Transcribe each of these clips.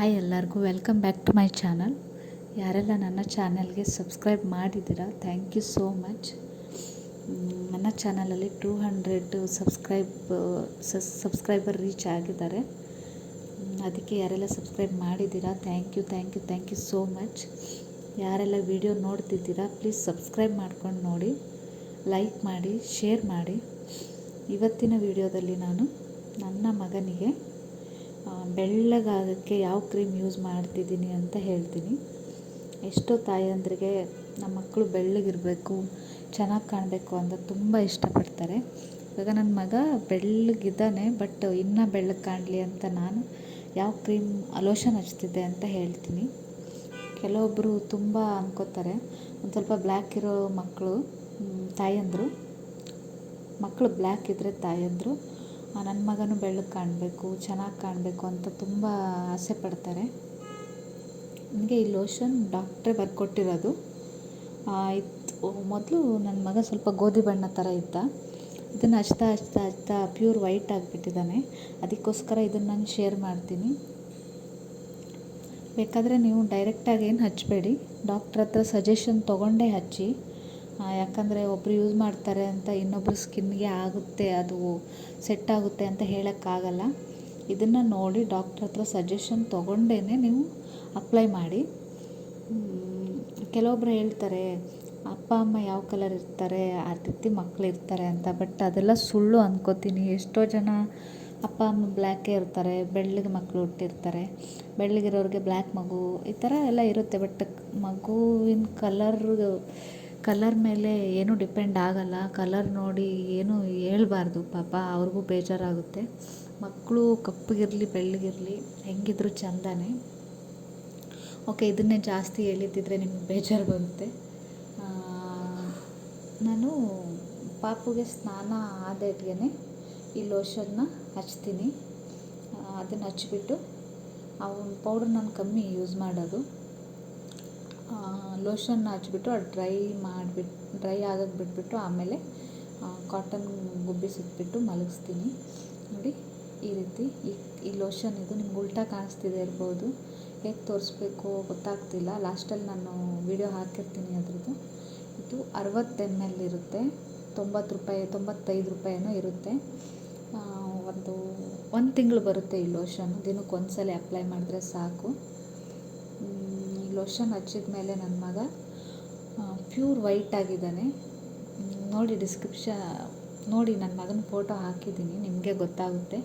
Hi ಎಲ್ಲರಿಗೂ welcome back to my channel ಯಾರೆಲ್ಲ ನನ್ನ ಚಾನಲ್ಗೆ ಸಬ್ಸ್ಕ್ರೈಬ್ ಮಾಡಿದ್ದೀರಾ ಥ್ಯಾಂಕ್ ಯು ಸೋ ಮಚ್ ನನ್ನ ಚಾನಲಲ್ಲಿ two hundred subscribe subscriber reach ಆಗಿದ್ದಾರೆ. ಅದಕ್ಕೆ ಯಾರೆಲ್ಲ ಸಬ್ಸ್ಕ್ರೈಬ್ ಮಾಡಿದ್ದೀರಾ thank you thank you thank you so much ಯಾರೆಲ್ಲ ವಿಡಿಯೋ ನೋಡ್ತಿದ್ದೀರಾ ಪ್ಲೀಸ್ ಸಬ್ಸ್ಕ್ರೈಬ್ ಮಾಡ್ಕೊಂಡು ನೋಡಿ ಲೈಕ್ ಮಾಡಿ ಶೇರ್ ಮಾಡಿ. ಇವತ್ತಿನ ವಿಡಿಯೋದಲ್ಲಿ ನಾನು ನನ್ನ ಮಗನಿಗೆ ಬೆಳ್ಳಗಾಗೋಕ್ಕೆ ಯಾವ ಕ್ರೀಮ್ ಯೂಸ್ ಮಾಡ್ತಿದ್ದೀನಿ ಅಂತ ಹೇಳ್ತೀನಿ. ಎಷ್ಟೋ ತಾಯಂದ್ರಿಗೆ ನಮ್ಮ ಮಕ್ಕಳು ಬೆಳ್ಳಗಿರಬೇಕು, ಚೆನ್ನಾಗಿ ಕಾಣಬೇಕು ಅಂತ ತುಂಬ ಇಷ್ಟಪಡ್ತಾರೆ. ಇವಾಗ ನನ್ನ ಮಗ ಬೆಳ್ಳಗಿದ್ದಾನೆ, ಬಟ್ ಇನ್ನೂ ಬೆಳ್ಳಗೆ ಕಾಣಲಿ ಅಂತ ನಾನು ಯಾವ ಕ್ರೀಮ್, ಲೋಷನ್ ಹಚ್ತಿದ್ದೆ ಅಂತ ಹೇಳ್ತೀನಿ. ಕೆಲವೊಬ್ಬರು ತುಂಬ ಅನ್ಕೋತಾರೆ. ಒಂದು ಸ್ವಲ್ಪ ಬ್ಲ್ಯಾಕ್ ಇರೋ ಮಕ್ಕಳು ತಾಯಂದಿರು. ಮಕ್ಕಳು ಬ್ಲ್ಯಾಕ್ ಇದ್ದರೆ ತಾಯಂದರು. ನನ್ನ ಮಗನೂ ಬೆಳ್ಳಗೆ ಕಾಣಬೇಕು, ಚೆನ್ನಾಗಿ ಕಾಣಬೇಕು ಅಂತ ತುಂಬ ಆಸೆ ಪಡ್ತಾರೆ. ನನಗೆ ಈ ಲೋಷನ್ ಡಾಕ್ಟ್ರೇ ಬರ್ಕೊಟ್ಟಿರೋದು. ಇತ್ತು ಮೊದಲು ನನ್ನ ಮಗ ಸ್ವಲ್ಪ ಗೋಧಿ ಬಣ್ಣ ಥರ ಇದ್ದ ಇದನ್ನು ಹಚ್ತಾ ಹಚ್ತಾ ಹಚ್ತಾ ಪ್ಯೂರ್ ವೈಟ್ ಆಗಿಬಿಟ್ಟಿದ್ದಾನೆ. ಅದಕ್ಕೋಸ್ಕರ ಇದನ್ನು ನಾನು ಶೇರ್ ಮಾಡ್ತೀನಿ. ಬೇಕಾದರೆ ನೀವು ಡೈರೆಕ್ಟಾಗಿ ಏನು ಹಚ್ಚಬೇಡಿ ಡಾಕ್ಟ್ರ್ ಹತ್ರ ಸಜೆಷನ್ ತೊಗೊಂಡೇ ಹಚ್ಚಿ. ಯಾಕಂದರೆ ಒಬ್ಬರು ಯೂಸ್ ಮಾಡ್ತಾರೆ ಅಂತ ಇನ್ನೊಬ್ರು ಸ್ಕಿನ್ಗೆ ಆಗುತ್ತೆ, ಅದು ಸೆಟ್ ಆಗುತ್ತೆ ಅಂತ ಹೇಳೋಕ್ಕಾಗಲ್ಲ. ಇದನ್ನು ನೋಡಿ ಡಾಕ್ಟ್ರ್ ಹತ್ರ ಸಜೆಷನ್ ತೊಗೊಂಡೇ ನೀವು ಅಪ್ಲೈ ಮಾಡಿ. ಕೆಲವೊಬ್ರು ಹೇಳ್ತಾರೆ, ಅಪ್ಪ, ಅಮ್ಮ ಯಾವ ಕಲರ್ ಇರ್ತಾರೆ ಆ ರೀತಿ ಮಕ್ಕಳು ಇರ್ತಾರೆ ಅಂತ ಬಟ್ ಅದೆಲ್ಲ ಸುಳ್ಳು ಅಂದ್ಕೋತೀನಿ ಎಷ್ಟೋ ಜನ ಅಪ್ಪ, ಅಮ್ಮ ಬ್ಲ್ಯಾಕೇ ಇರ್ತಾರೆ, ಬೆಳ್ಳಗೆ ಮಕ್ಕಳು ಹುಟ್ಟಿರ್ತಾರೆ. ಬೆಳ್ಳಗಿರೋರಿಗೆ ಬ್ಲ್ಯಾಕ್ ಮಗು ಈ ಥರ ಎಲ್ಲ ಇರುತ್ತೆ ಬಟ್ ಮಗುವಿನ ಕಲರ್ ಕಲರ್ ಮೇಲೆ ಏನೂ ಡಿಪೆಂಡ್ ಆಗಲ್ಲ. ಕಲರ್ ನೋಡಿ ಏನೂ ಹೇಳ್ಬಾರ್ದು. ಪಾಪ ಅವ್ರಿಗೂ ಬೇಜಾರಾಗುತ್ತೆ. ಮಕ್ಕಳು ಕಪ್ಪಗಿರಲಿ, ಬೆಳ್ಳಗಿರಲಿ, ಹೆಂಗಿದ್ರು ಚಂದನೇ. ಓಕೆ ಇದನ್ನೇ ಜಾಸ್ತಿ ಹೇಳಿದ್ದಿದ್ರೆ ನಿಮ್ಗೆ ಬೇಜಾರು ಬರುತ್ತೆ. ನಾನು ಪಾಪುಗೆ ಸ್ನಾನ ಆದಟ್ಗೆ ಈ ಲೋಷನ್ನ ಹಚ್ತೀನಿ. ಅದನ್ನು ಹಚ್ಚಿಬಿಟ್ಟು, ಅವನ ಪೌಡ್ರ್ ನಾನು ಕಮ್ಮಿ ಯೂಸ್ ಮಾಡೋದು. ಲೋಷನ್ನ ಹಚ್ಬಿಟ್ಟು ಅದು ಡ್ರೈ ಮಾಡಿಬಿಟ್ಟು ಡ್ರೈ ಆಗೋಕ್ಕೆ ಬಿಟ್ಬಿಟ್ಟು ಆಮೇಲೆ ಕಾಟನ್ ಗುಬ್ಬಿ ಸುತ್ತಿಬಿಟ್ಟು ಮಲಗಿಸ್ತೀನಿ. ನೋಡಿ, ಈ ರೀತಿ ಈ ಈ ಲೋಷನ್ ಇದು ನಿಮ್ಗೆ ಉಲ್ಟಾ ಕಾಣಿಸ್ತಿದೆ ಇರ್ಬೋದು. ಹೇಗೆ ತೋರಿಸ್ಬೇಕು ಗೊತ್ತಾಗ್ತಿಲ್ಲ. ಲಾಸ್ಟಲ್ಲಿ ನಾನು ವಿಡಿಯೋ ಹಾಕಿರ್ತೀನಿ ಅದ್ರದ್ದು. ಇದು ಅರವತ್ತು ಎಂ ಎಲ್ ಇರುತ್ತೆ. ತೊಂಬತ್ತು ರೂಪಾಯಿ, ತೊಂಬತ್ತೈದು ರೂಪಾಯಿನೂ ಇರುತ್ತೆ. ಒಂದು ಒಂದು ತಿಂಗಳು ಬರುತ್ತೆ ಈ ಲೋಷನ್ ದಿನಕ್ಕೆ ಒಂದು ಸಲ ಅಪ್ಲೈ ಮಾಡಿದ್ರೆ ಸಾಕು. ಲೋಷನ್ ಹಚ್ಚಿದ ಮೇಲೆ ನನ್ನ ಮಗ ಪ್ಯೂರ್ ವೈಟ್ ಆಗಿದ್ದಾನೆ. ನೋಡಿ ಡಿಸ್ಕ್ರಿಪ್ಷನ್ ನೋಡಿ ನನ್ನ ಮಗನ ಫೋಟೋ ಹಾಕಿದ್ದೀನಿ, ನಿಮಗೆ ಗೊತ್ತಾಗುತ್ತೆ.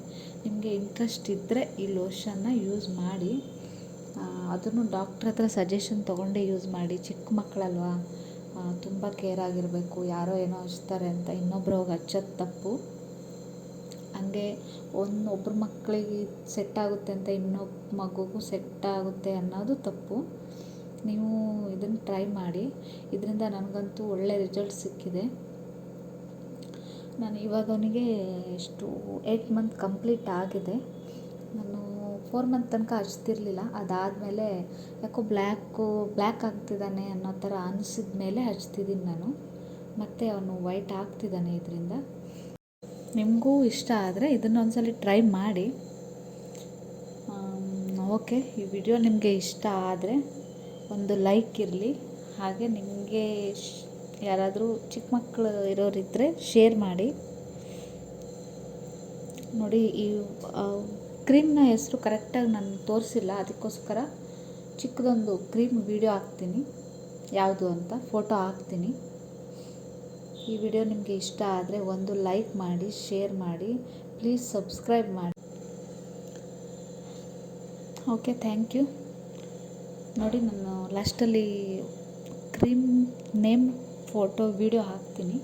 ನಿಮಗೆ ಇಂಟ್ರೆಸ್ಟ್ ಇದ್ದರೆ ಈ ಲೋಷನ್ನ ಯೂಸ್ ಮಾಡಿ. ಅದನ್ನು ಡಾಕ್ಟ್ರ್ ಹತ್ರ ಸಜೆಷನ್ ತೊಗೊಂಡೇ ಯೂಸ್ ಮಾಡಿ. ಚಿಕ್ಕ ಮಕ್ಕಳಲ್ವಾ? ತುಂಬ ಕೇರ್ ಆಗಿರಬೇಕು. ಯಾರೋ ಏನೋ ಹಚ್ತಾರೆ ಅಂತ ಇನ್ನೊಬ್ರು ಹೋಗಿ ಹಚ್ಚೋದು ತಪ್ಪು. ಹಂಗೆ ಒಂದು ಒಬ್ಬರು ಮಕ್ಕಳಿಗೆ ಸೆಟ್ ಆಗುತ್ತೆ ಅಂತ ಇನ್ನೊಬ್ಬ ಮಗುಗೂ ಸೆಟ್ ಆಗುತ್ತೆ ಅನ್ನೋದು ತಪ್ಪು. ನೀವು ಇದನ್ನು ಟ್ರೈ ಮಾಡಿ. ಇದರಿಂದ ನನಗಂತೂ ಒಳ್ಳೆ ರಿಸಲ್ಟ್ ಸಿಕ್ಕಿದೆ. ನಾನು ಇವಾಗ ಅವನಿಗೆ ಎಷ್ಟು ಏಯ್ಟ್ ಮಂತ್ ಕಂಪ್ಲೀಟ್ ಆಗಿದೆ. ನಾನು ಫೋರ್ ಮಂತ್ ತನಕ ಹಚ್ತಿರ್ಲಿಲ್ಲ. ಅದಾದಮೇಲೆ ಯಾಕೋ ಬ್ಲ್ಯಾಕು ಬ್ಲ್ಯಾಕ್ ಆಗ್ತಿದ್ದಾನೆ ಅನ್ನೋ ಥರ ಅನಿಸಿದ ಮೇಲೆ ಹಚ್ತಿದ್ದೀನಿ ನಾನು. ಮತ್ತು ಅವನು ವೈಟ್ ಆಗ್ತಿದ್ದಾನೆ ಇದರಿಂದ. ನಿಮಗೂ ಇಷ್ಟ ಆದರೆ ಇದನ್ನೊಂದ್ಸಲ ಟ್ರೈ ಮಾಡಿ. ಓಕೆ ಈ ವಿಡಿಯೋ ನಿಮಗೆ ಇಷ್ಟ ಆದರೆ ಒಂದು ಲೈಕ್ ಇರಲಿ. ಹಾಗೆ ನಿಮಗೆ ಯಾರಾದರೂ ಚಿಕ್ಕ ಮಕ್ಕಳು ಇರೋರಿದ್ದರೆ ಶೇರ್ ಮಾಡಿ. ನೋಡಿ ಈ ಕ್ರೀಮ್ನ ಹೆಸರು ಕರೆಕ್ಟಾಗಿ ನಾನು ತೋರಿಸಿಲ್ಲ, ಅದಕ್ಕೋಸ್ಕರ ಚಿಕ್ಕದೊಂದು ಕ್ರೀಮ್ ವಿಡಿಯೋ ಹಾಕ್ತೀನಿ. ಯಾವುದು ಅಂತ ಫೋಟೋ ಹಾಕ್ತೀನಿ. ಈ ವಿಡಿಯೋ ನಿಮಗೆ ಇಷ್ಟ ಆದರೆ ಒಂದು ಲೈಕ್ ಮಾಡಿ, ಶೇರ್ ಮಾಡಿ, ಪ್ಲೀಸ್ ಸಬ್ಸ್ಕ್ರೈಬ್ ಮಾಡಿ. Okay, thank you. ನೋಡಿ ನಾನು ಲಾಸ್ಟಲ್ಲಿ ಕ್ರೀಮ್ ನೇಮ್, ಫೋಟೋ, ವಿಡಿಯೋ ಹಾಕ್ತೀನಿ.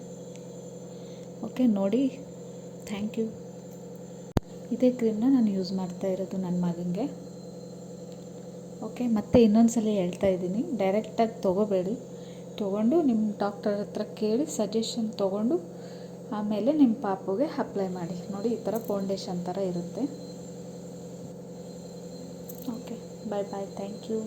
ಓಕೆ, ನೋಡಿ. Thank you. ಇದೇ ಕ್ರೀಮ್ನ ನಾನು ಯೂಸ್ ಮಾಡ್ತಾ ಇರೋದು ನನ್ನ ಮಗನಿಗೆ. ಓಕೆ, ಮತ್ತೆ ಇನ್ನೊಂದು ಸಲ ಹೇಳ್ತಾ ಇದ್ದೀನಿ. ಡೈರೆಕ್ಟಾಗಿ ತೊಗೋಬೇಡಿ. ತೊಗೊಂಡು ನಿಮ್ಮ ಡಾಕ್ಟರ್ ಹತ್ರ ಕೇಳಿ ಸಜೆಷನ್ ತೊಗೊಂಡು ಆಮೇಲೆ ನಿಮ್ಮ ಪಾಪುಗೆ ಅಪ್ಲೈ ಮಾಡಿ. ನೋಡಿ, ಈ ಥರ ಫೌಂಡೇಶನ್ ಥರ ಇರುತ್ತೆ. Okay bye bye thank you.